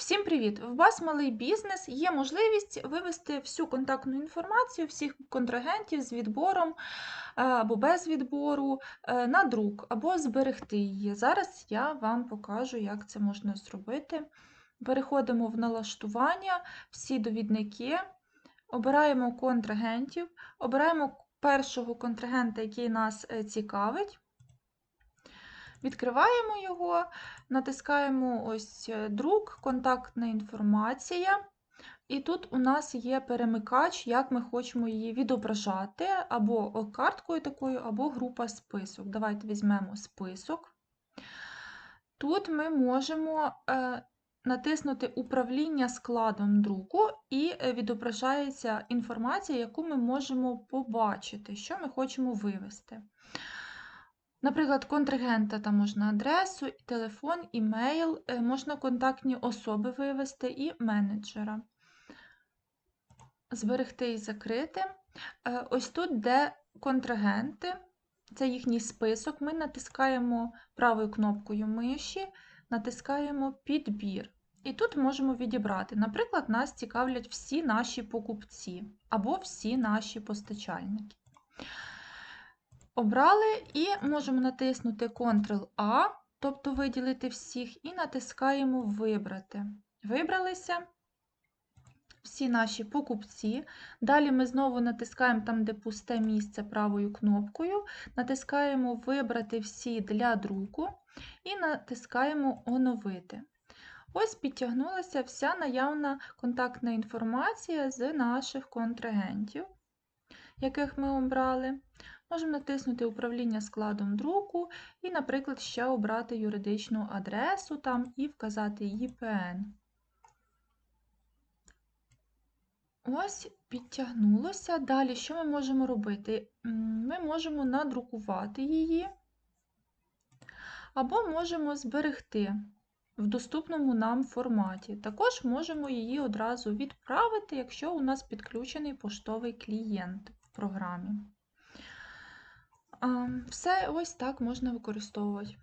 Всім привіт! В вас малий бізнес є можливість вивести всю контактну інформацію всіх контрагентів з відбором е, або без відбору е, на друк, або зберегти її. Зараз я вам покажу, як це можна зробити. Переходимо в налаштування, всі довідники, обираємо контрагентів, обираємо першого контрагента, який нас е, цікавить. Відкриваємо його, натискаємо ось е, друк, контактна інформація. І тут у нас є перемикач, як ми хочемо її відображати, або карткою такою, або група список. Давайте візьмемо список. Тут ми можемо е, натиснути Управління складом друку, і е, відображається інформація, яку ми можемо побачити, що ми хочемо вивести. Наприклад, контрагента там можна адресу, телефон, імейл, е, можна контактні особи вивести і менеджера. Зберегти і закрити. Е, ось тут, де контрагенти, це їхній список, ми натискаємо правою кнопкою миші, натискаємо підбір. І тут можемо відібрати. Наприклад, нас цікавлять всі наші покупці або всі наші постачальники. Обрали і можемо натиснути Ctrl-A, тобто виділити всіх, і натискаємо Вибрати. Вибралися всі наші покупці. Далі ми знову натискаємо там, де пусте місце правою кнопкою, натискаємо Вибрати всі для друку і натискаємо Оновити. Ось підтягнулася вся наявна контактна інформація з наших контрагентів, яких ми обрали. Можемо натиснути Управління складом друку і, наприклад, ще обрати юридичну адресу там і вказати ЄПН. Ось підтягнулося. Далі, що ми можемо робити? Ми можемо надрукувати її, або можемо зберегти в доступному нам форматі. Також можемо її одразу відправити, якщо у нас підключений поштовий клієнт програмі. Все ось так можна використовувати.